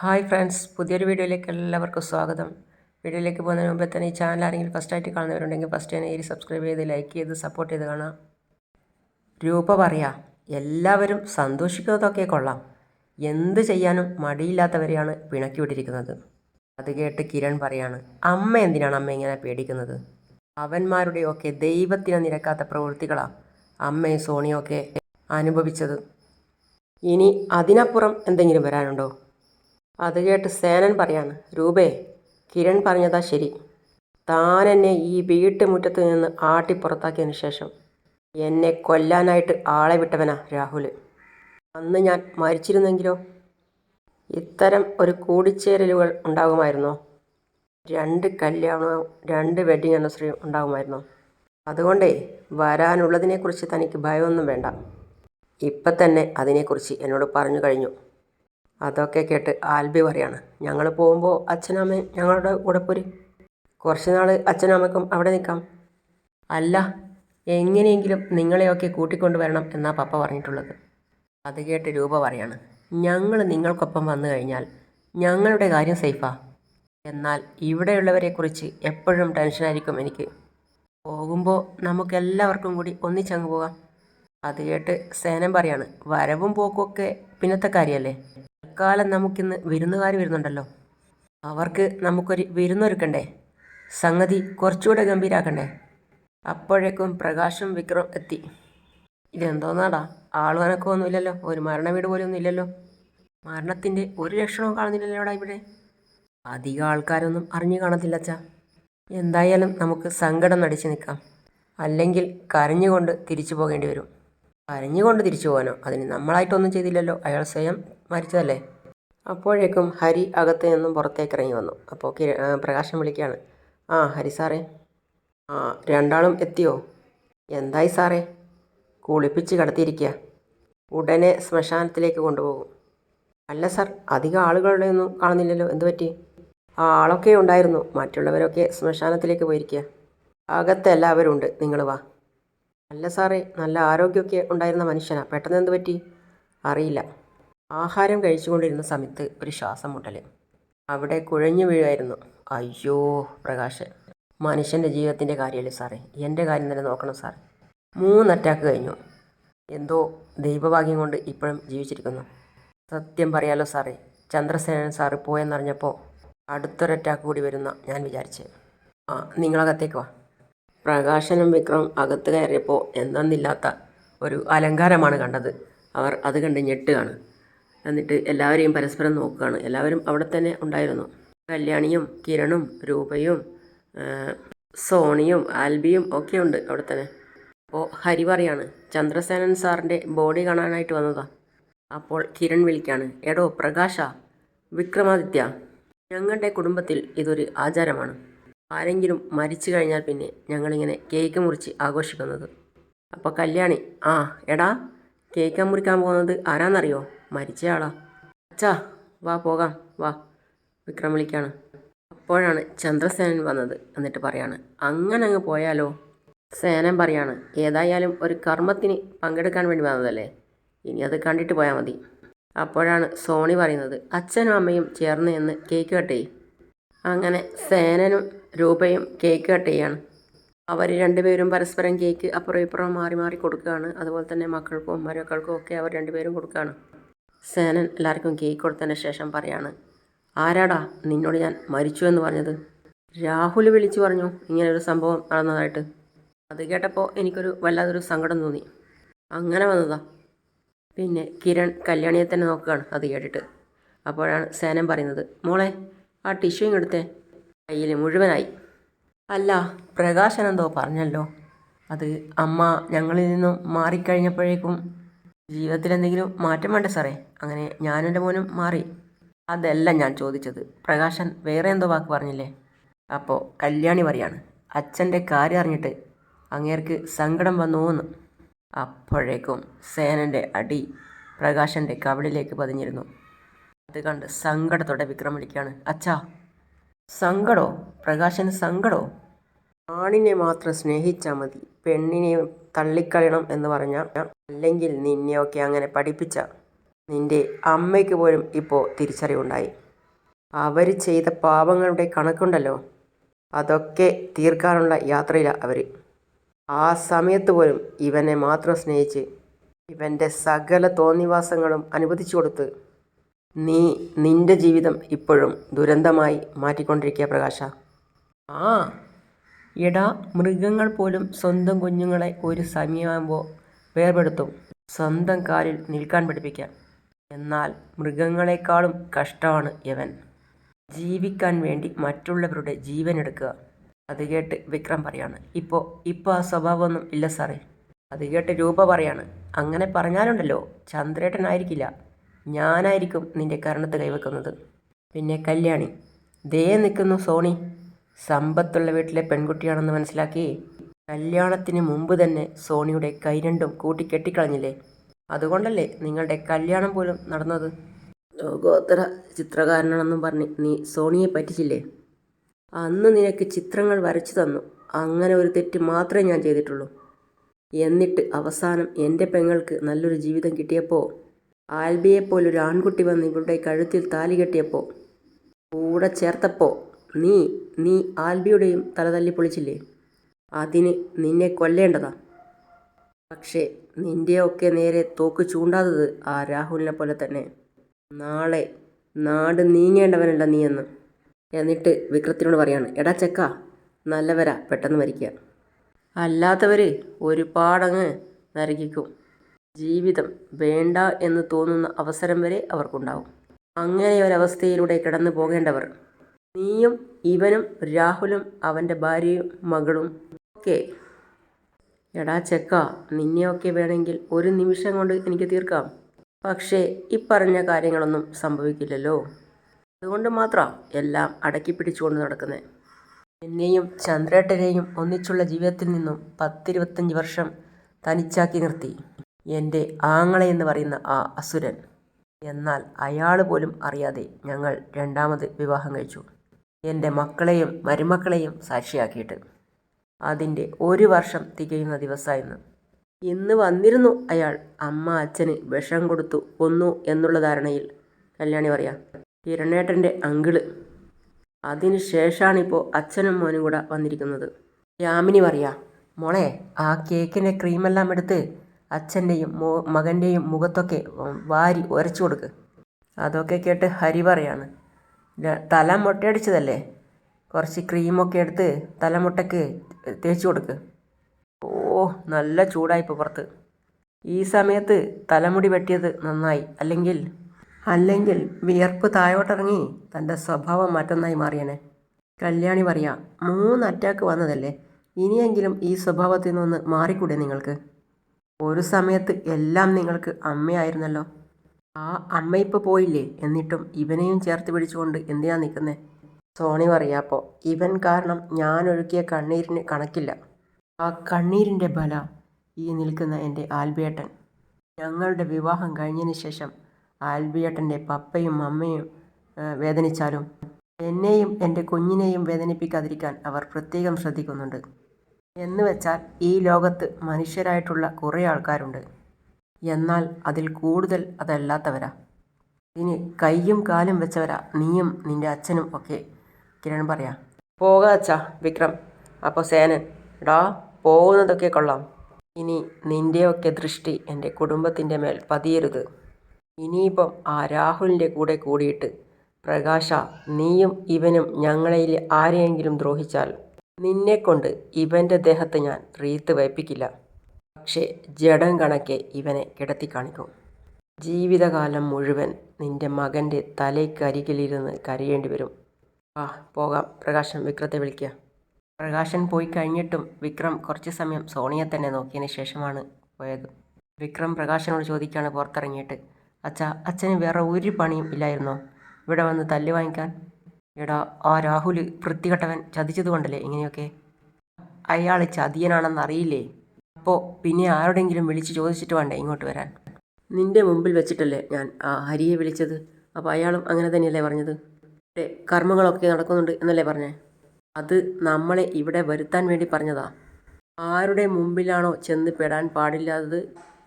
Hi friends പുതിയൊരു വീഡിയോയിലേക്ക് എല്ലാവർക്കും സ്വാഗതം. വീഡിയോയിലേക്ക് പോകുന്നതിന് മുമ്പേ തന്നെ ഈ ചാനൽ ആരെങ്കിലും ഫസ്റ്റായിട്ട് കാണുന്നവരുണ്ടെങ്കിൽ ഫസ്റ്റ് തന്നെ ഈ സബ്സ്ക്രൈബ് ചെയ്ത് ലൈക്ക് ചെയ്ത് സപ്പോർട്ട് ചെയ്ത് കാണാം. രൂപ പറയാ എല്ലാവരും സന്തോഷിക്കുന്നതൊക്കെ കൊള്ളാം. എന്ത് ചെയ്യാനും മടിയില്ലാത്തവരെയാണ് പിണക്കി വിട്ടിരിക്കുന്നത് അത് കേട്ട് കിരൺ പറയാണ് അമ്മ എന്തിനാണ് അമ്മ ഇങ്ങനെ പേടിക്കുന്നത്? അവന്മാരുടെയൊക്കെ ദൈവത്തിന് നിരക്കാത്ത പ്രവൃത്തികളാണ് അമ്മയും സോണിയൊക്കെ അനുഭവിച്ചത്. ഇനി അതിനപ്പുറം എന്തെങ്കിലും വരാനുണ്ടോ? അത് കേട്ട് സേനൻ പറയാണ് രൂപേ കിരൺ പറഞ്ഞതാ ശരി. താൻ എന്നെ ഈ വീട്ടുമുറ്റത്ത് നിന്ന് ആട്ടി പുറത്താക്കിയതിന് ശേഷം എന്നെ കൊല്ലാനായിട്ട് ആളെ വിട്ടവനാ രാഹുൽ. അന്ന് ഞാൻ മരിച്ചിരുന്നെങ്കിലോ? ഇത്തരം ഒരു കൂടിച്ചേരലുകൾ ഉണ്ടാകുമായിരുന്നോ? രണ്ട് കല്യാണവും രണ്ട് വെഡ്ഡിങ് ആനിവേഴ്സറിയും ഉണ്ടാകുമായിരുന്നോ? അതുകൊണ്ടേ വരാനുള്ളതിനെക്കുറിച്ച് തനിക്ക് ഭയമൊന്നും വേണ്ട. ഇപ്പം തന്നെ അതിനെക്കുറിച്ച് എന്നോട് പറഞ്ഞു കഴിഞ്ഞു. അതൊക്കെ കേട്ട് ആൽബി പറയാണ് ഞങ്ങൾ പോകുമ്പോൾ അച്ഛനമ്മയും ഞങ്ങളുടെ കൂടെ പോര്. കുറച്ച് നാൾ അച്ഛനമ്മക്കും അവിടെ നിൽക്കാം. അല്ല എങ്ങനെയെങ്കിലും നിങ്ങളെയൊക്കെ കൂട്ടിക്കൊണ്ട് വരണം എന്നാ പപ്പ പറഞ്ഞിട്ടുള്ളത്. അത് കേട്ട് രൂപ പറയാണ് ഞങ്ങൾ നിങ്ങൾക്കൊപ്പം വന്നു കഴിഞ്ഞാൽ ഞങ്ങളുടെ കാര്യം സേഫാ. എന്നാൽ ഇവിടെയുള്ളവരെക്കുറിച്ച് എപ്പോഴും ടെൻഷനായിരിക്കും എനിക്ക്. പോകുമ്പോൾ നമുക്കെല്ലാവർക്കും കൂടി ഒന്നിച്ചങ്ങ് പോകാം. അത് കേട്ട് സേനം പറയാണ് വരവും പോക്കുമൊക്കെ പിന്നത്തെ കാര്യമല്ലേ തൽക്കാലം നമുക്കിന്ന് വിരുന്നുകാർ വരുന്നുണ്ടല്ലോ. അവർക്ക് നമുക്കൊരു വിരുന്നൊരുക്കണ്ടേ? സംഗതി കുറച്ചുകൂടെ ഗംഭീരാക്കണ്ടേ? അപ്പോഴേക്കും പ്രകാശം വിക്രം എത്തി. ഇതെന്തോന്നാടാ? നാടാ അനക്കമൊന്നുമില്ലല്ലോ ഒരു മരണ വീട് പോലും ഒന്നുമില്ലല്ലോ. മരണത്തിന്റെ ഒരു ലക്ഷണവും കാണുന്നില്ലല്ലോടാ ഇവിടെ. അധികം ആൾക്കാരൊന്നും അറിഞ്ഞു കാണത്തില്ല അച്ഛാ. എന്തായാലും നമുക്ക് സങ്കടം നടിച്ചു നിൽക്കാം. അല്ലെങ്കിൽ കരഞ്ഞുകൊണ്ട് തിരിച്ചു പോകേണ്ടി വരും. കരഞ്ഞുകൊണ്ട് തിരിച്ചു പോകാനോ? അതിന് നമ്മളായിട്ടൊന്നും ചെയ്തില്ലല്ലോ. അയാൾ സ്വയം മരിച്ചതല്ലേ? അപ്പോഴേക്കും ഹരി അകത്ത് നിന്നും പുറത്തേക്ക് ഇറങ്ങി വന്നു. അപ്പോൾ പ്രകാശം വിളിക്കുകയാണ്. ആ ഹരി സാറേ. ആ രണ്ടാളും എത്തിയോ? എന്തായി സാറേ? കുളിപ്പിച്ച് കിടത്തിയിരിക്കുക ഉടനെ ശ്മശാനത്തിലേക്ക് കൊണ്ടുപോകും. അല്ല സാർ അധികം ആളുകളുടെ ഒന്നും കാണുന്നില്ലല്ലോ. എന്തു പറ്റി? ആ ആളൊക്കെ ഉണ്ടായിരുന്നു. മറ്റുള്ളവരൊക്കെ ശ്മശാനത്തിലേക്ക് പോയിരിക്കുക അകത്ത് എല്ലാവരും ഉണ്ട് നിങ്ങൾ വാ. അല്ല സാറേ നല്ല ആരോഗ്യമൊക്കെ ഉണ്ടായിരുന്ന മനുഷ്യനാണ് പെട്ടെന്ന് എന്ത് പറ്റി? അറിയില്ല. ആഹാരം കഴിച്ചുകൊണ്ടിരുന്ന സമയത്ത് ഒരു ശ്വാസം മുട്ടൽ അവിടെ കുഴഞ്ഞു വീഴായിരുന്നു. അയ്യോ പ്രകാശ്. മനുഷ്യന്റെ ജീവിതത്തിന്റെ കാര്യമല്ലേ സാറേ? എന്റെ കാര്യം തന്നെ നോക്കണം സാർ മൂന്ന് അറ്റാക്ക് കഴിഞ്ഞു. എന്തോ ദൈവഭാഗ്യം കൊണ്ട് ഇപ്പോഴും ജീവിച്ചിരിക്കുന്നു. സത്യം പറയാലോ സാറേ ചന്ദ്രസേനൻ സാറ് പോയെന്നറിഞ്ഞപ്പോൾ അടുത്തൊരു അറ്റാക്ക് കൂടി വരുന്ന ഞാൻ വിചാരിച്ച്. ആ നിങ്ങളകത്തേക്ക് വാ. പ്രകാശനും വിക്രം അകത്ത് കയറിയപ്പോൾ എന്തെന്നില്ലാത്ത ഒരു അലങ്കാരമാണ് കണ്ടത്. അവർ അത് കണ്ട് ഞെട്ടുകയാണ്. എന്നിട്ട് എല്ലാവരെയും പരസ്പരം നോക്കുകയാണ്. എല്ലാവരും അവിടെ തന്നെ ഉണ്ടായിരുന്നു. കല്യാണിയും കിരണും രൂപയും സോണിയും ആൽബിയും ഒക്കെ ഉണ്ട് അവിടെ തന്നെ. അപ്പോൾ ഹരി പറയാണ് ചന്ദ്രസേനൻ സാറിന്റെ ബോഡി കാണാനായിട്ട് വന്നതാ. അപ്പോൾ കിരൺ വിളിക്കാണ് എടോ പ്രകാശ വിക്രമാദിത്യ ഞങ്ങളുടെ കുടുംബത്തിൽ ഇതൊരു ആചാരമാണ്. ആരെങ്കിലും മരിച്ചു കഴിഞ്ഞാൽ പിന്നെ ഞങ്ങളിങ്ങനെ കേക്ക് മുറിച്ച് ആഘോഷിക്കുന്നത്. അപ്പോൾ കല്യാണി ആ എടാ കേക്ക് മുറിക്കാൻ പോകുന്നത് ആരാന്നറിയോ? മരിച്ചയാളാ അച്ഛാ വാ പോകാം. വാ. വിക്രം വിളിക്കാണ്. അപ്പോഴാണ് ചന്ദ്രസേനൻ വന്നത് എന്നിട്ട് പറയാണ് അങ്ങനെ അങ്ങ് പോയാലോ? സേനൻ പറയാണ് ഏതായാലും ഒരു കർമ്മത്തിന് പങ്കെടുക്കാൻ വേണ്ടി വന്നതല്ലേ? ഇനി അത് കണ്ടിട്ട് പോയാൽ മതി. അപ്പോഴാണ് സോണി പറയുന്നത് അച്ഛനും അമ്മയും ചേർന്ന് എന്ന് കേക്ക് കട്ട് ചെയ്യും. അങ്ങനെ സേനനും രൂപയും കേക്ക് കട്ട് ചെയ്യാണ്. അവർ രണ്ടുപേരും പരസ്പരം കേക്ക് അപ്പുറം ഇപ്പുറം മാറി മാറി കൊടുക്കുകയാണ്. അതുപോലെ തന്നെ മക്കൾക്കും മരക്കൾക്കും ഒക്കെ അവർ രണ്ടുപേരും കൊടുക്കുകയാണ്. സേനൻ എല്ലാവർക്കും കേക്ക് കൊടുത്തതിന് ശേഷം പറയാണ് ആരാടാ? നിന്നോട് ഞാൻ മരിച്ചു എന്ന് പറഞ്ഞത്? രാഹുൽ വിളിച്ചു പറഞ്ഞു ഇങ്ങനൊരു സംഭവം നടന്നതായിട്ട്. അത് കേട്ടപ്പോൾ എനിക്കൊരു വല്ലാതൊരു സങ്കടം തോന്നി. അങ്ങനെ വന്നതാ. പിന്നെ കിരൺ കല്യാണിയെ തന്നെ നോക്കുകയാണ് അത് കേട്ടിട്ട്. അപ്പോഴാണ് സേനൻ പറയുന്നത് മോളെ ആ ടിഷ്യൂ ഇങ്ങെടുത്തേ കയ്യിൽ മുഴുവനായി. അല്ല പ്രകാശൻ എന്തോ പറഞ്ഞല്ലോ. അത് അമ്മ ഞങ്ങളിൽ നിന്നും മാറിക്കഴിഞ്ഞപ്പോഴേക്കും ജീവിതത്തിൽ എന്തെങ്കിലും മാറ്റം വേണ്ടേ സാറേ? അങ്ങനെ എന്റെ മോനും മാറി. അതല്ല ഞാൻ ചോദിച്ചത്. പ്രകാശൻ വേറെ എന്തോ വാക്ക് പറഞ്ഞില്ലേ? അപ്പോൾ കല്യാണി പറയാണ്. അച്ഛന്റെ കാര്യം അറിഞ്ഞിട്ട് അങ്ങേർക്ക് സങ്കടം വന്നുവെന്ന്. അപ്പോഴേക്കും സേനന്റെ അടി പ്രകാശന്റെ കവിളിലേക്ക് പതിഞ്ഞിരുന്നു. അത് കണ്ട് സങ്കടത്തോടെ വിക്രം വിളിക്കുകയാണ്. അച്ഛാ സങ്കടോ? പ്രകാശന് സങ്കടോ? ആണിനെ മാത്രം സ്നേഹിച്ചാൽ മതി. പെണ്ണിനെ തള്ളിക്കളയണം എന്ന് പറഞ്ഞാൽ അല്ലെങ്കിൽ നിന്നെയൊക്കെ അങ്ങനെ പഠിപ്പിച്ച നിന്റെ അമ്മയ്ക്ക് പോലും ഇപ്പോൾ തിരിച്ചറിവുണ്ടായി. അവർ ചെയ്ത പാപങ്ങളുടെ കണക്കുണ്ടല്ലോ. അതൊക്കെ തീർക്കാനുള്ള യാത്രയിലാണ് അവർ ആ സമയത്ത് പോലും ഇവനെ മാത്രം സ്നേഹിച്ച് ഇവന്റെ സകല തോന്നിവാസങ്ങളും അനുവദിച്ചു കൊടുത്ത് നീ നിന്റെ ജീവിതം ഇപ്പോഴും ദുരന്തമായി മാറ്റിക്കൊണ്ടിരിക്കുക പ്രകാശ. ആ എടാ മൃഗങ്ങൾ പോലും സ്വന്തം കുഞ്ഞുങ്ങളെ ഒരു സമയമാകുമ്പോൾ വേർപെടുത്തും. സ്വന്തം കാലിൽ നിൽക്കാൻ പഠിപ്പിക്കാൻ എന്നാൽ മൃഗങ്ങളെക്കാളും കഷ്ടമാണ് യവൻ. ജീവിക്കാൻ വേണ്ടി മറ്റുള്ളവരുടെ ജീവൻ എടുക്കുക. അത് കേട്ട് വിക്രം പറയാണ്. ഇപ്പോൾ ഇപ്പോൾ ആ സ്വഭാവമൊന്നും ഇല്ല സാറേ. അത് കേട്ട് രൂപ പറയാണ്. അങ്ങനെ പറഞ്ഞാലുണ്ടല്ലോ ചന്ദ്രേട്ടനായിരിക്കില്ല. ഞാനായിരിക്കും നിന്റെ കരണത്ത് കൈവെക്കുന്നത്. പിന്നെ കല്യാണി. ദേ നിൽക്കുന്നു സോണി. സമ്പത്തുള്ള വീട്ടിലെ പെൺകുട്ടിയാണെന്ന് മനസ്സിലാക്കി. കല്യാണത്തിന് മുമ്പ് തന്നെ സോണിയുടെ കൈ രണ്ടും കൂട്ടി കെട്ടിക്കളഞ്ഞില്ലേ? അതുകൊണ്ടല്ലേ നിങ്ങളുടെ കല്യാണം പോലും നടന്നത്? ലോകോത്തര ചിത്രകാരനാണെന്നും പറഞ്ഞ് നീ സോണിയെ പറ്റിച്ചില്ലേ? അന്ന് നിനക്ക് ചിത്രങ്ങൾ വരച്ചു തന്നു. അങ്ങനെ ഒരു തെറ്റ് മാത്രമേ ഞാൻ ചെയ്തിട്ടുള്ളൂ. എന്നിട്ട് അവസാനം എന്റെ പെങ്ങൾക്ക് നല്ലൊരു ജീവിതം കിട്ടിയപ്പോൾ ആൽബിയെപ്പോലൊരു ആൺകുട്ടി വന്ന് ഇവളുടെ കഴുത്തിൽ താലി കെട്ടിയപ്പോൾ കൂടെ ചേർത്തപ്പോൾ നീ നീ ആൽബിയുടെയും തല തല്ലി പൊളിച്ചില്ലേ? അതിന് നിന്നെ കൊല്ലേണ്ടതാ. പക്ഷേ നിന്റെയൊക്കെ നേരെ തോക്ക് ചൂണ്ടാത്തത് ആ രാഹുലിനെ പോലെ തന്നെ. നാളെ നാട് നീങ്ങേണ്ടവനല്ല നീ എന്ന്. എന്നിട്ട് വിക്രത്തിനോട് പറയാണ് എടാ ചെക്ക നല്ലവരാ പെട്ടെന്ന് മരിക്കുക അല്ലാത്തവർ ഒരുപാടങ്ങ് നരകിക്കും. ജീവിതം വേണ്ട എന്ന് തോന്നുന്ന അവസരം വരെ അവർക്കുണ്ടാവും. അങ്ങനെ ഒരവസ്ഥയിലൂടെ കടന്നു പോകേണ്ടവർ നീയും ഇവനും രാഹുലും അവന്റെ ഭാര്യയും മകളും ഒക്കെ. എടാ ചെക്ക നിന്നെയൊക്കെ വേണമെങ്കിൽ ഒരു നിമിഷം കൊണ്ട് എനിക്ക് തീർക്കാം. പക്ഷേ ഇപ്പറഞ്ഞ കാര്യങ്ങളൊന്നും സംഭവിക്കില്ലല്ലോ. അതുകൊണ്ട് മാത്രം എല്ലാം അടക്കി പിടിച്ചുകൊണ്ട് നടക്കുന്നത് എന്നെയും ചന്ദ്രേട്ടനെയും ഒന്നിച്ചുള്ള ജീവിതത്തിൽ നിന്നും പത്തിരുപത്തഞ്ച് വർഷം തനിച്ചാക്കി നിർത്തി. എന്റെ ആങ്ങളെ എന്ന് പറയുന്ന ആ അസുരൻ. എന്നാൽ അയാൾ പോലും അറിയാതെ ഞങ്ങൾ രണ്ടാമത് വിവാഹം കഴിച്ചു. എന്റെ മക്കളെയും മരുമക്കളെയും സാക്ഷിയാക്കിയിട്ട്. അതിന്റെ ഒരു വർഷം തികയുന്ന ദിവസമായിരുന്നു. ഇന്ന് വന്നിരുന്നു അയാൾ. അമ്മ അച്ഛന് വിഷം കൊടുത്തു കൊന്നു എന്നുള്ള ധാരണയിൽ. കല്യാണി പറയാം കിരണേട്ടന്റെ അങ്കിൾ. അതിന് ശേഷമാണിപ്പോൾ അച്ഛനും മോനും കൂടെ വന്നിരിക്കുന്നത്. യാമിനി പറയാ മോളെ ആ കേക്കിന്റെ ക്രീമെല്ലാം എടുത്ത് അച്ഛന്റെയും മകന്റെയും മുഖത്തൊക്കെ വാരി ഉരച്ചു കൊടുക്ക്. അതൊക്കെ കേട്ട് ഹരി പറയാണ് തല മുട്ടയടിച്ചതല്ലേ? കുറച്ച് ക്രീമൊക്കെ എടുത്ത് തലമുട്ടയ്ക്ക് തേച്ച് കൊടുക്ക്. ഓ നല്ല ചൂടായിപ്പോൾ പുറത്ത്. ഈ സമയത്ത് തലമുടി വെട്ടിയത് നന്നായി. അല്ലെങ്കിൽ അല്ലെങ്കിൽ വിയർപ്പ് താഴോട്ടിറങ്ങി തന്റെ സ്വഭാവം മറ്റൊന്നായി മാറിയനെ. കല്യാണി പറയാം മൂന്ന് അറ്റാക്ക് വന്നതല്ലേ? ഇനിയെങ്കിലും ഈ സ്വഭാവത്തിൽ നിന്ന് മാറിക്കൂടെ നിങ്ങൾക്ക്? ഒരു സമയത്ത് എല്ലാം നിങ്ങൾക്ക് അമ്മയായിരുന്നല്ലോ. ആ അമ്മ ഇപ്പോൾ പോയില്ലേ? എന്നിട്ടും ഇവനെയും ചേർത്ത് പിടിച്ചുകൊണ്ട് എന്തിനാ നിൽക്കുന്നത് സോണി പറയാപ്പോൾ ഇവൻ കാരണം ഞാൻ ഒഴുക്കിയ കണ്ണീരിന് കണക്കില്ല. ആ കണ്ണീരിന്റെ ബല ഈ നിൽക്കുന്ന എന്റെ ആൽബിയേട്ടൻ. ഞങ്ങളുടെ വിവാഹം കഴിഞ്ഞതിന് ശേഷം ആൽബിയേട്ടന്റെ പപ്പയും അമ്മയും വേദനിച്ചാലും എന്നെയും എന്റെ കുഞ്ഞിനെയും വേദനിപ്പിക്കാതിരിക്കാൻ അവർ പ്രത്യേകം ശ്രദ്ധിക്കുന്നുണ്ട്. എന്ന് വെച്ചാൽ ഈ ലോകത്ത് മനുഷ്യരായിട്ടുള്ള കുറേ ആൾക്കാരുണ്ട്. എന്നാൽ അതിൽ കൂടുതൽ അതല്ലാത്തവരാ. ഇനി കൈയും കാലും വെച്ചവരാ നീയും നിന്റെ അച്ഛനും ഒക്കെ. കിരൺ പറയാ പോകാ അച്ഛാ വിക്രം. അപ്പോൾ സേനൻ ഡാ പോകുന്നതൊക്കെ കൊള്ളാം. ഇനി നിന്റെയൊക്കെ ദൃഷ്ടി എന്റെ കുടുംബത്തിന്റെ മേൽ പതിയരുത്. ഇനിയിപ്പം ആ രാഹുലിന്റെ കൂടെ കൂടിയിട്ട് പ്രകാശ നീയും ഇവനും ഞങ്ങളെ ആരെയെങ്കിലും ദ്രോഹിച്ചാൽ നിന്നെക്കൊണ്ട് ഇവന്റെ ദേഹത്ത് ഞാൻ റീത്ത് വയ്പ്പിക്കില്ല. പക്ഷേ ജഡം കണക്കെ ഇവനെ കിടത്തി കാണിക്കും. ജീവിതകാലം മുഴുവൻ നിന്റെ മകന്റെ തലയ്ക്കരികിലിരുന്ന് കരയേണ്ടി വരും. ആ പോകാം. പ്രകാശൻ വിക്രത്തെ വിളിക്കുക പ്രകാശൻ പോയി കഴിഞ്ഞിട്ടും വിക്രം കുറച്ച് സമയം സോണിയെ തന്നെ നോക്കിയതിന് ശേഷമാണ് പോയത്. വിക്രം പ്രകാശനോട് ചോദിക്കുകയാണ് പുറത്തിറങ്ങിയിട്ട്. അച്ഛാ അച്ഛന് വേറെ ഒരു പണിയും ഇല്ലായിരുന്നോ? ഇവിടെ വന്ന് തല്ല് വാങ്ങിക്കാൻ? എടാ ആ രാഹുൽ വൃത്തികെട്ടവൻ ചതിച്ചതുകൊണ്ടല്ലേ ഇങ്ങനെയൊക്കെ? അയാൾ ചതിയനാണെന്ന് അറിയില്ലേ അപ്പോൾ പിന്നെ ആരോടെങ്കിലും വിളിച്ച് ചോദിച്ചിട്ട് വേണ്ടേ ഇങ്ങോട്ട് വരാൻ? നിന്റെ മുമ്പിൽ വെച്ചിട്ടല്ലേ ഞാൻ ആ ഹരിയെ വിളിച്ചത്? അപ്പോൾ അയാളും അങ്ങനെ തന്നെയല്ലേ പറഞ്ഞത്? കർമ്മങ്ങളൊക്കെ നടക്കുന്നുണ്ട് എന്നല്ലേ പറഞ്ഞേ? അത് നമ്മളെ ഇവിടെ വരുത്താൻ വേണ്ടി പറഞ്ഞതാ. ആരുടെ മുമ്പിലാണോ ചെന്ന് പെടാൻ പാടില്ലാത്തത്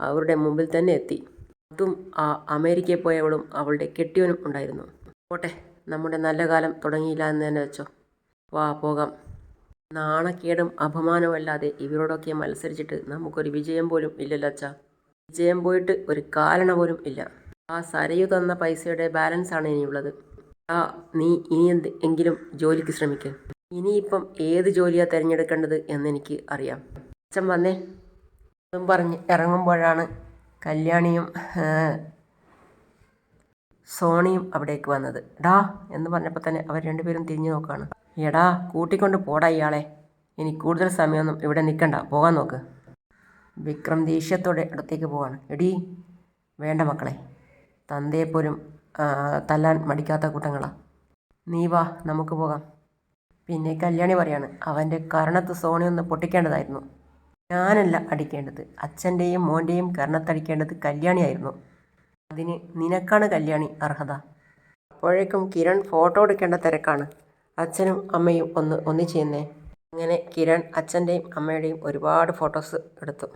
അവരുടെ മുമ്പിൽ തന്നെ എത്തി. അതും ആ അമേരിക്കയിൽ പോയവളും അവളുടെ കെട്ടിയവനും ഉണ്ടായിരുന്നു. പോട്ടെ. നമ്മുടെ നല്ല കാലം തുടങ്ങിയില്ല എന്ന് തന്നെ വെച്ചോ. വാ പോകാം. നാണക്കേടും അപമാനവും അല്ലാതെ ഇവരോടൊക്കെ മത്സരിച്ചിട്ട് നമുക്കൊരു വിജയം പോലും ഇല്ലല്ലോ അച്ഛാ. വിജയം പോയിട്ട് ഒരു കാലണ പോലും ഇല്ല. ആ സരയു തന്ന പൈസയുടെ ബാലൻസ് ആണ് ഇനിയുള്ളത്. ആ നീ ഇനി എന്ത് എങ്കിലും ജോലിക്ക് ശ്രമിക്കുക ഇനിയിപ്പം ഏത് ജോലിയാ തിരഞ്ഞെടുക്കേണ്ടത് എന്നെനിക്ക് അറിയാം. അച്ഛൻ വന്നേ. അതും പറഞ്ഞ് ഇറങ്ങുമ്പോഴാണ് കല്യാണിയും സോണിയും അവിടേക്ക് വന്നത്. ഡാ എന്ന് പറഞ്ഞപ്പോൾ തന്നെ അവർ രണ്ടുപേരും തിരിഞ്ഞു നോക്കുകയാണ് എടാ കൂട്ടിക്കൊണ്ട് പോടാ ഇയാളെ. ഇനി കൂടുതൽ സമയമൊന്നും ഇവിടെ നിൽക്കണ്ട പോകാൻ നോക്ക്. വിക്രം ദേഷ്യത്തോടെ അടുത്തേക്ക് പോവാണ്. എടി വേണ്ട മക്കളെ. തന്തയെപ്പോലും തല്ലാൻ മടിക്കാത്ത കൂട്ടങ്ങളാണ് നീ വാ നമുക്ക് പോകാം. പിന്നെ കല്യാണി പറയാണ് അവന്റെ കർണത്ത് സോണി ഒന്ന് പൊട്ടിക്കേണ്ടതായിരുന്നു. ഞാനല്ല അടിക്കേണ്ടത്. അച്ഛന്റെയും മോന്റെയും കർണത്തടിക്കേണ്ടത് കല്യാണിയായിരുന്നു. അതിന് നിനക്കാണ് കല്യാണി അർഹത. അപ്പോഴേക്കും കിരൺ ഫോട്ടോ എടുക്കേണ്ട തിരക്കാണ്. അച്ഛനും അമ്മയും ഒന്ന് ഒന്നിച്ചു അങ്ങനെ കിരൺ അച്ഛന്റെയും അമ്മയുടെയും ഒരുപാട് ഫോട്ടോസ് എടുത്തു.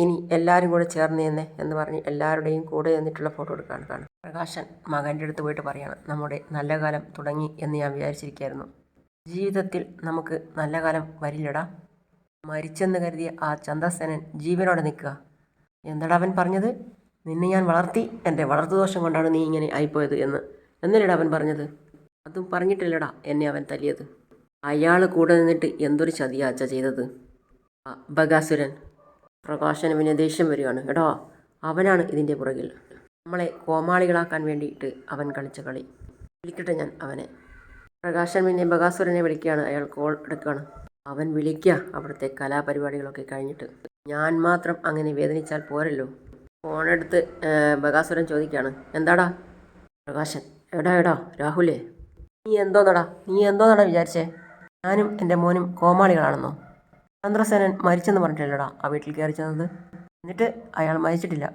ഇനി എല്ലാവരും കൂടെ ചേർന്ന് തന്നെ എന്ന് പറഞ്ഞ് എല്ലാവരുടെയും കൂടെ നിന്നിട്ടുള്ള ഫോട്ടോ എടുക്കാണ് കാണും പ്രകാശൻ മകന്റെ അടുത്ത് പോയിട്ട് പറയാണ് നമ്മുടെ നല്ല കാലം തുടങ്ങി എന്ന് ഞാൻ വിചാരിച്ചിരിക്കുകയായിരുന്നു ജീവിതത്തിൽ നമുക്ക് നല്ല കാലം വരില്ലടാ. മരിച്ചെന്ന് കരുതിയ ആ ചന്ദ്രസേനൻ ജീവനോടെ നിൽക്കുക. എന്താടാ അവൻ പറഞ്ഞത്? നിന്നെ ഞാൻ വളർത്തി എന്റെ വളർത്തുദോഷം കൊണ്ടാണ് നീ ഇങ്ങനെ ആയിപ്പോയത് എന്ന്. എന്നല്ലടാ അവൻ പറഞ്ഞത്? അതും പറഞ്ഞിട്ടില്ലടാ എന്നെ അവൻ തല്ലിയത്. അയാൾ കൂടെ നിന്നിട്ട് എന്തൊരു ചതിയാച്ച ചെയ്തത്? ബഗാസുരൻ. പ്രകാശന് പിന്നെ ദേഷ്യം വരികയാണ്. എടോ അവനാണ് ഇതിന്റെ പുറകിൽ. നമ്മളെ കോമാളികളാക്കാൻ വേണ്ടിയിട്ട് അവൻ കളിച്ച കളി. വിളിക്കട്ടെ ഞാൻ അവനെ. പ്രകാശൻ പിന്നെ ബഗാസുരനെ വിളിക്കുകയാണ്. അയാൾ കോൾ എടുക്കുകയാണ്. അവൻ വിളിക്കുക അവിടുത്തെ കലാപരിപാടികളൊക്കെ കഴിഞ്ഞിട്ട്. ഞാൻ മാത്രം അങ്ങനെ വേദനിച്ചാൽ പോരല്ലോ. ഫോണെടുത്ത് ബകാസുരൻ ചോദിക്കുകയാണ്. എന്താടാ? പ്രകാശൻ എടാ എടാ രാഹുലേ. നീ എന്തോന്നടാ? നീ എന്തോന്നടാ വിചാരിച്ചേ? ഞാനും എന്റെ മോനും കോമാളികളാണെന്നോ? ചന്ദ്രസേനൻ മരിച്ചെന്ന് പറഞ്ഞിട്ടില്ലടാ ആ വീട്ടിൽ കയറി ചെന്നത്. എന്നിട്ട് അയാൾ മരിച്ചിട്ടില്ല.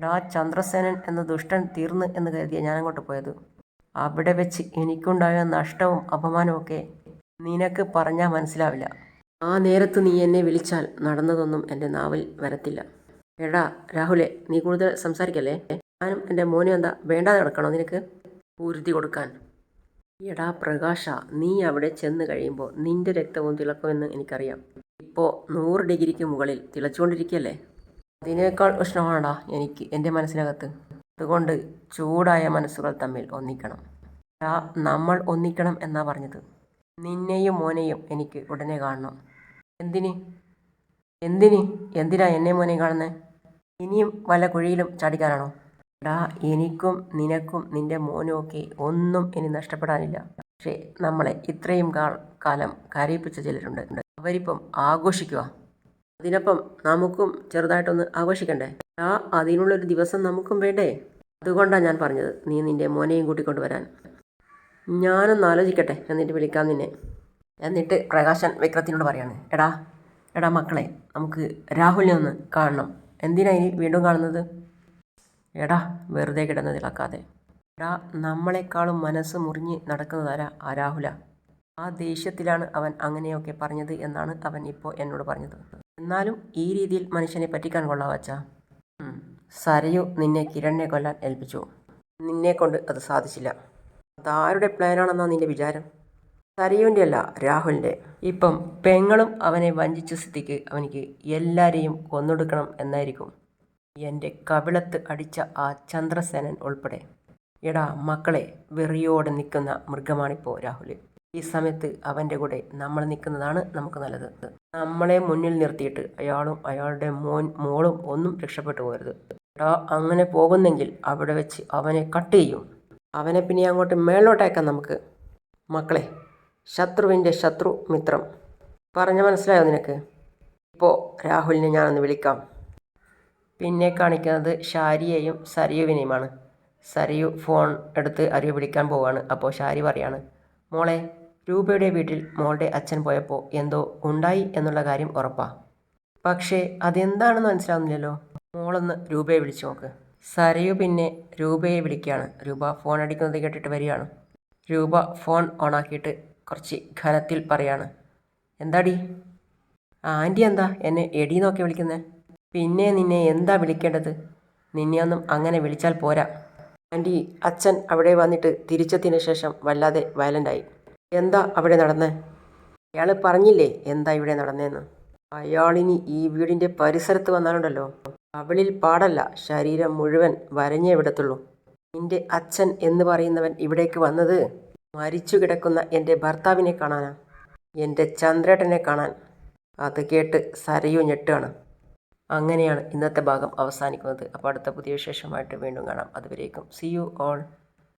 എടാ ചന്ദ്രസേനൻ എന്ന ദുഷ്ടൻ തീർന്ന് എന്ന് കരുതിയ ഞാനങ്ങോട്ട് പോയത്. അവിടെ വെച്ച് എനിക്കുണ്ടായ നഷ്ടവും അപമാനവും ഒക്കെ നിനക്ക് പറഞ്ഞാൽ മനസ്സിലാവില്ല. ആ നേരത്ത് നീ എന്നെ വിളിച്ചാൽ നടന്നതൊന്നും എന്റെ നാവിൽ വരത്തില്ല. എടാ രാഹുലെ നീ കൂടുതൽ സംസാരിക്കല്ലേ? ഞാനും എന്റെ മോനും എന്താ വേണ്ടാതെ നടക്കണോ നിനക്ക്? പൂരുതി കൊടുക്കാൻ. എടാ പ്രകാശ നീ അവിടെ ചെന്ന് കഴിയുമ്പോൾ നിന്റെ രക്തവും തിളക്കുമെന്ന് എനിക്കറിയാം. ഇപ്പോൾ നൂറ് ഡിഗ്രിക്ക് മുകളിൽ തിളച്ചുകൊണ്ടിരിക്കുകയല്ലേ അതിനേക്കാൾ ഉഷ്ണമാണടാ എനിക്ക് എന്റെ മനസ്സിനകത്ത്. അതുകൊണ്ട് ചൂടായ മനസ്സുകൾ തമ്മിൽ ഒന്നിക്കണം. എടാ നമ്മൾ ഒന്നിക്കണം എന്നാ പറഞ്ഞത്? നിന്നെയും മോനെയും എനിക്ക് ഉടനെ കാണണം. എന്തിന്? എന്തിന്? എന്തിനാ എന്നെ മോനെ കാണുന്നത് ഇനിയും വല്ല കുഴിയിലും ചാടിക്കാനാണോ? എടാ എനിക്കും നിനക്കും നിന്റെ മോനും ഒക്കെ ഒന്നും ഇനി നഷ്ടപ്പെടാനില്ല. പക്ഷേ നമ്മളെ ഇത്രയും കാലം കരയിപ്പിച്ച ചിലരുണ്ട്. അവരിപ്പം ആഘോഷിക്കുക അതിനൊപ്പം നമുക്കും ചെറുതായിട്ടൊന്ന് ആഘോഷിക്കണ്ടേ? ആ അതിനുള്ളൊരു ദിവസം നമുക്കും വേണ്ടേ? അതുകൊണ്ടാണ് ഞാൻ പറഞ്ഞത് നീ നിന്റെ മോനെയും കൂട്ടിക്കൊണ്ട് വരാൻ. ഞാനൊന്ന് ആലോചിക്കട്ടെ എന്നിട്ട് വിളിക്കാം നിന്നെ. എന്നിട്ട് പ്രകാശൻ വിക്രത്തിനോട് പറയാണ്. എടാ എടാ മക്കളെ നമുക്ക് രാഹുലിനെ ഒന്ന് കാണണം. എന്തിനാ ഇനി വീണ്ടും കാണുന്നത്? എടാ വെറുതെ കിടന്ന് തിളക്കാതെ എടാ നമ്മളെക്കാളും മനസ്സ് മുറിഞ്ഞ് നടക്കുന്നതാരാ? ആ രാഹുല. ആ ദേഷ്യത്തിലാണ് അവൻ അങ്ങനെയൊക്കെ പറഞ്ഞത് എന്നാണ് അവൻ ഇപ്പോൾ എന്നോട് പറഞ്ഞത്. എന്നാലും ഈ രീതിയിൽ മനുഷ്യനെ പറ്റിക്കാൻ കൊള്ളാം വച്ചാ സരയു നിന്നെ കിരണിനെ കൊല്ലാൻ ഏൽപ്പിച്ചു. നിന്നെ കൊണ്ട് അത് സാധിച്ചില്ല. അതാരുടെ പ്ലാനാണെന്നാണ് നിന്റെ വിചാരം? സരയുവിന്റെ അല്ല രാഹുലിന്റെ. ഇപ്പം പെങ്ങളും അവനെ വഞ്ചിച്ച സ്ഥിതിക്ക് അവനിക്ക് എല്ലാരെയും കൊന്നൊടുക്കണം എന്നായിരിക്കും എന്റെ കവിളത്ത് അടിച്ച ആ ചന്ദ്രസേനൻ ഉൾപ്പെടെ. എടാ മക്കളെ വെറിയോടെ നിൽക്കുന്ന മൃഗമാണിപ്പോൾ രാഹുൽ ഈ സമയത്ത് അവന്റെ കൂടെ നമ്മൾ നിൽക്കുന്നതാണ് നമുക്ക് നല്ലത്. നമ്മളെ മുന്നിൽ നിർത്തിയിട്ട് അയാളും അയാളുടെ മോൻ മോളും ഒന്നും രക്ഷപ്പെട്ടു പോകരുത്. എടാ അങ്ങനെ പോകുന്നെങ്കിൽ അവിടെ വെച്ച് അവനെ കട്ട് ചെയ്യും. അവനെ പിന്നെ അങ്ങോട്ട് മേളോട്ടേക്കാം നമുക്ക്. മക്കളെ ശത്രുവിന്റെ ശത്രു മിത്രം. പറഞ്ഞ മനസ്സിലായോ നിനക്ക്? ഇപ്പോൾ രാഹുലിനെ ഞാനൊന്ന് വിളിക്കാം. പിന്നെ കാണിക്കുന്നത് ഷാരിയെയും സരയുവിനെയുമാണ്. സരയു ഫോൺ എടുത്ത് അറിവ് വിളിക്കാൻ പോവാണ്. അപ്പോൾ ഷാരി പറയാണ് മോളെ രൂപയുടെ വീട്ടിൽ മോളുടെ അച്ഛൻ പോയപ്പോൾ എന്തോ ഉണ്ടായി എന്നുള്ള കാര്യം ഉറപ്പാ. പക്ഷേ അതെന്താണെന്ന് മനസ്സിലാവുന്നില്ലല്ലോ. മോളൊന്ന് രൂപയെ വിളിച്ചു നോക്ക്. സരയു പിന്നെ രൂപയെ വിളിക്കുകയാണ്. രൂപ ഫോൺ അടിക്കുന്നത് കേട്ടിട്ട് വരികയാണ്. രൂപ ഫോൺ ഓണാക്കിയിട്ട് കുറച്ച് ഘനത്തിൽ പറയാണ്. എന്താടി? ആന്റി എന്താ? എന്നെ എടി നോക്കി വിളിക്കുന്നത് പിന്നെ നിന്നെ എന്താ വിളിക്കേണ്ടത്? നിന്നെ ഒന്നും അങ്ങനെ വിളിച്ചാൽ പോരാ. ആന്റി അച്ഛൻ അവിടെ വന്നിട്ട് തിരിച്ചെത്തിന് ശേഷം വല്ലാതെ വയലന്റായി എന്താ അവിടെ നടന്നേ? അയാൾ പറഞ്ഞില്ലേ എന്താ ഇവിടെ നടന്നേന്ന്? അയാളിനി ഈ വീടിന്റെ പരിസരത്ത് വന്നാലുണ്ടല്ലോ. അവളിൽ പാടല്ല ശരീരം മുഴുവൻ വരഞ്ഞേ വിടത്തുള്ളൂ. നിന്റെ അച്ഛൻ എന്ന് പറയുന്നവൻ ഇവിടേക്ക് വന്നത്? മരിച്ചു കിടക്കുന്ന എന്റെ ഭർത്താവിനെ കാണാനാ. എന്റെ ചന്ദ്രേട്ടനെ കാണാൻ. അത് കേട്ട് സരയു ഞെട്ടാണ് അങ്ങനെയാണ് ഇന്നത്തെ ഭാഗം അവസാനിക്കുന്നത്. അപ്പോൾ അടുത്ത പുതിയ വിശേഷമായിട്ട് വീണ്ടും കാണാം. അതുവരേക്കും. C you all